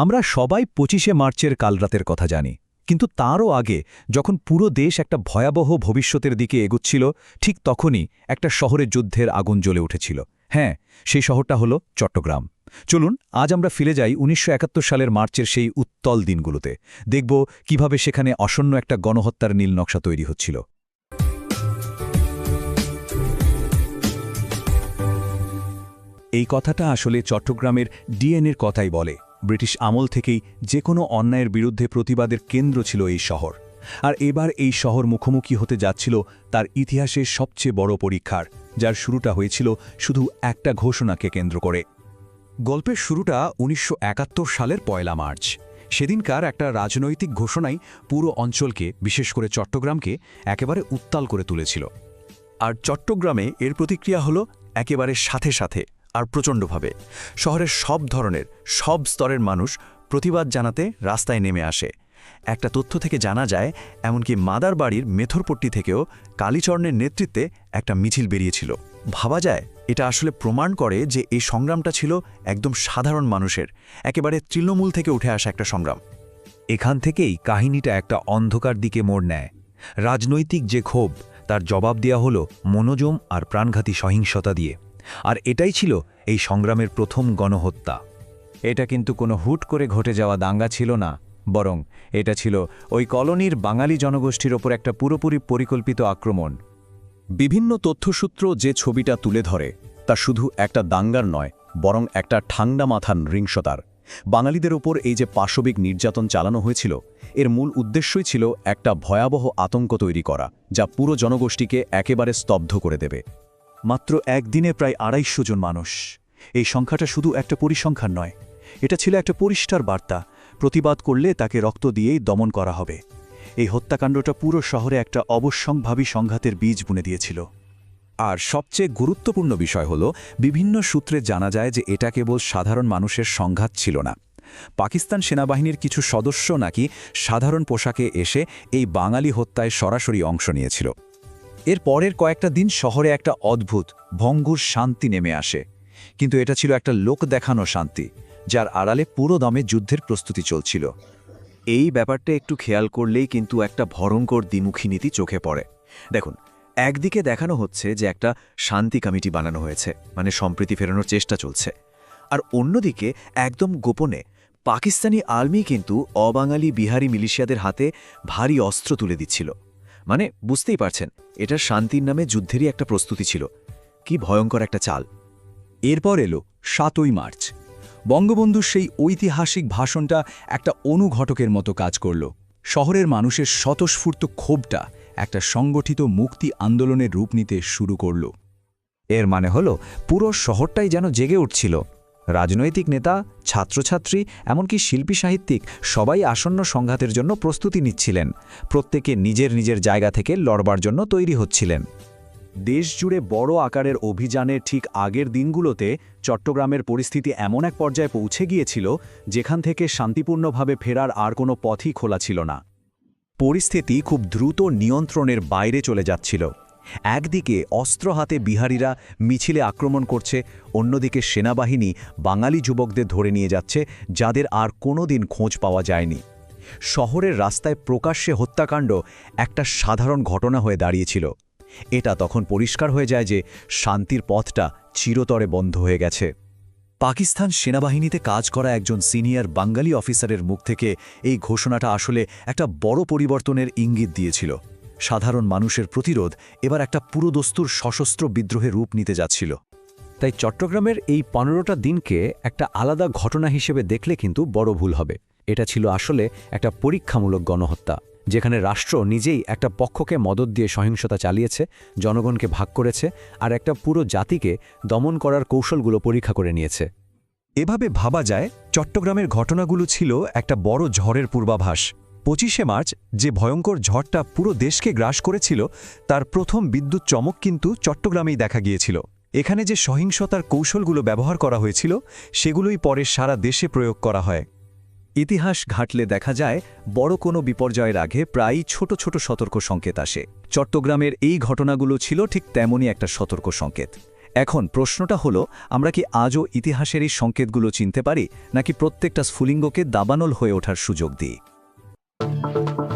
আমরা সবাই পঁচিশে মার্চের কালরাতের কথা জানি, কিন্তু তারও আগে যখন পুরো দেশ একটা ভয়াবহ ভবিষ্যতের দিকে এগুচ্ছিল, ঠিক তখনই একটা শহরে যুদ্ধের আগুন জ্বলে উঠেছিল। হ্যাঁ সেই শহরটা হলো চট্টগ্রাম। চলুন, আজ আমরা ফিরে যাই উনিশশো একাত্তর সালের মার্চের সেই উত্তল দিনগুলোতে। দেখব কীভাবে সেখানে আসন্ন একটা গণহত্যার নীল নকশা তৈরি হচ্ছিল। এই কথাটা আসলে চট্টগ্রামের ডিএনএর কথাই বলে। ব্রিটিশ আমল থেকেই যে কোনো অন্যায়ের বিরুদ্ধে প্রতিবাদের কেন্দ্র ছিল এই শহর। আর এবার এই শহর মুখোমুখি হতে যাচ্ছিল তার ইতিহাসের সবচেয়ে বড় পরীক্ষার, যার শুরুটা হয়েছিল শুধু একটা ঘোষণাকে কেন্দ্র করে। গল্পের শুরুটা উনিশশো একাত্তর সালের পয়লা মার্চ। সেদিনকার একটা রাজনৈতিক ঘোষণাই পুরো অঞ্চলকে, বিশেষ করে চট্টগ্রামকে, একেবারে উত্তাল করে তুলেছিল। আর চট্টগ্রামে এর প্রতিক্রিয়া হলো একেবারে সাথে সাথে। আর প্রচণ্ডভাবে। শহরের সব ধরনের, সব স্তরের মানুষ প্রতিবাদ জানাতে রাস্তায় নেমে আসে। একটা তথ্য থেকে জানা যায়, এমনকি মাদার বাড়ির মেথরপট্টি থেকেও কালীচরণের নেতৃত্বে একটা মিছিল বেরিয়েছিল। ভাবা যায়, এটা আসলে প্রমাণ করে যে এই সংগ্রামটা ছিল একদম সাধারণ মানুষের, একেবারে তৃণমূল থেকে উঠে আসা একটা সংগ্রাম। এখান থেকেই কাহিনীটা একটা অন্ধকার দিকে মোড় নেয়। রাজনৈতিক যে ক্ষোভ, তার জবাব দেওয়া হলো মনোজম আর প্রাণঘাতী সহিংসতা দিয়ে। আর এটাই ছিল এই সংগ্রামের প্রথম গণহত্যা। এটা কিন্তু কোনো হুট করে ঘটে যাওয়া দাঙ্গা ছিল না, বরং এটা ছিল ওই কলোনির বাঙালি জনগোষ্ঠীর ওপর একটা পুরোপুরি পরিকল্পিত আক্রমণ। বিভিন্ন তথ্যসূত্র যে ছবিটা তুলে ধরে, তা শুধু একটা দাঙ্গার নয়, বরং একটা ঠান্ডা মাথার রিংসতার বাঙালিদের ওপর এই যে পাশবিক নির্যাতন চালানো হয়েছিল, এর মূল উদ্দেশ্যই ছিল একটা ভয়াবহ আতঙ্ক তৈরি করা, যা পুরো জনগোষ্ঠীকে একেবারে স্তব্ধ করে দেবে। মাত্র একদিনে প্রায় আড়াইশো জন মানুষ। এই সংখ্যাটা শুধু একটা পরিসংখ্যান নয়, এটা ছিল একটা পরিষ্কার বার্তা, প্রতিবাদ করলে তাকে রক্ত দিয়েই দমন করা হবে। এই হত্যাকাণ্ডটা পুরো শহরে একটা অবশ্যংভাবী সংঘাতের বীজ বুনে দিয়েছিল। আর সবচেয়ে গুরুত্বপূর্ণ বিষয় হল, বিভিন্ন সূত্রে জানা যায় যে এটা কেবল সাধারণ মানুষের সংঘাত ছিল না। পাকিস্তান সেনাবাহিনীর কিছু সদস্য নাকি সাধারণ পোশাকে এসে এই বাঙালি হত্যায় সরাসরি অংশ নিয়েছিল। এর পরের কয়েকটা দিন শহরে একটা অদ্ভুত, ভঙ্গুর শান্তি নেমে আসে। কিন্তু এটা ছিল একটা লোক দেখানো শান্তি, যার আড়ালে পুরো দমে যুদ্ধের প্রস্তুতি চলছিল। এই ব্যাপারটা একটু খেয়াল করলেই কিন্তু একটা ভয়ঙ্কর দ্বিমুখী নীতি চোখে পড়ে। দেখুন, একদিকে দেখানো হচ্ছে যে একটা শান্তি কমিটি বানানো হয়েছে মানে সম্প্রীতি ফেরানোর চেষ্টা চলছে। আর অন্যদিকে, একদম গোপনে, পাকিস্তানি আর্মি কিন্তু অবাঙালি বিহারি মিলিশিয়াদের হাতে ভারী অস্ত্র তুলে দিচ্ছিল। মানে বুঝতেই পারছেন এটা শান্তির নামে যুদ্ধেরই একটা প্রস্তুতি ছিল। কি ভয়ঙ্কর একটা চাল। এরপর এলো সাতই মার্চ। বঙ্গবন্ধুর সেই ঐতিহাসিক ভাষণটা একটা অনুঘটকের মতো কাজ করল। শহরের মানুষের স্বতঃস্ফূর্ত ক্ষোভটা একটা সংগঠিত মুক্তি আন্দোলনের রূপ নিতে শুরু করল। এর মানে হলো পুরো শহরটাই যেন জেগে উঠছিল। রাজনৈতিক নেতা, ছাত্রছাত্রী, এমনকি শিল্পী সাহিত্যিক সবাই আসন্ন সংঘাতের জন্য প্রস্তুতি নিচ্ছিলেন। প্রত্যেকে নিজের নিজের জায়গা থেকে লড়বার জন্য তৈরি হচ্ছিলেন। দেশজুড়ে বড় আকারের অভিযানের ঠিক আগের দিনগুলোতে চট্টগ্রামের পরিস্থিতি এমন এক পর্যায়ে পৌঁছে গিয়েছিল, যেখান থেকে শান্তিপূর্ণভাবে ফেরার আর কোনো পথই খোলা ছিল না। পরিস্থিতি খুব দ্রুত নিয়ন্ত্রণের বাইরে চলে যাচ্ছিল। একদিকে অস্ত্র হাতে বিহারীরা মিছিলে আক্রমণ করছে, অন্যদিকে সেনাবাহিনী বাঙালি যুবকদের ধরে নিয়ে যাচ্ছে, যাদের আর কোনোদিন খোঁজ পাওয়া যায়নি। শহরের রাস্তায় প্রকাশ্যে হত্যাকাণ্ড একটা সাধারণ ঘটনা হয়ে দাঁড়িয়েছিল। এটা তখন পরিষ্কার হয়ে যায় যে শান্তির পথটা চিরতরে বন্ধ হয়ে গেছে। পাকিস্তান সেনাবাহিনীতে কাজ করা একজন সিনিয়র বাঙালি অফিসারের মুখ থেকে এই ঘোষণাটা আসলে একটা বড় পরিবর্তনের ইঙ্গিত দিয়েছিল। সাধারণ মানুষের প্রতিরোধ এবার একটা পুরোদস্তুর সশস্ত্র বিদ্রোহে রূপ নিতে যাচ্ছিল। তাই চট্টগ্রামের এই পনেরোটা দিনকে একটা আলাদা ঘটনা হিসেবে দেখলে কিন্তু বড় ভুল হবে। এটা ছিল আসলে একটা পরীক্ষামূলক গণহত্যা, যেখানে রাষ্ট্র নিজেই একটা পক্ষকে মদত দিয়ে সহিংসতা চালিয়েছে, জনগণকে ভাগ করেছে আর একটা পুরো জাতিকে দমন করার কৌশলগুলো পরীক্ষা করে নিয়েছে। এভাবে ভাবা যায়, চট্টগ্রামের ঘটনাগুলো ছিল একটা বড় ঝড়ের পূর্বাভাস। পঁচিশে মার্চ যে ভয়ঙ্কর ঝড়টা পুরো দেশকে গ্রাস করেছিল, তার প্রথম বিদ্যুৎ চমক কিন্তু চট্টগ্রামেই দেখা গিয়েছিল। এখানে যে সহিংসতার কৌশলগুলো ব্যবহার করা হয়েছিল, সেগুলোই পরে সারা দেশে প্রয়োগ করা হয়। ইতিহাস ঘাটলে দেখা যায়, বড় কোনো বিপর্যয়ের আগে প্রায়ই ছোট ছোট সতর্ক সংকেত আসে। চট্টগ্রামের এই ঘটনাগুলো ছিল ঠিক তেমনই একটা সতর্ক সংকেত। এখন প্রশ্নটা হলো, আমরা কি আজও ইতিহাসের এই সংকেতগুলো চিনতে পারি, নাকি প্রত্যেকটা স্ফুলিঙ্গকে দাবানল হয়ে ওঠার সুযোগ দিই? Thank you.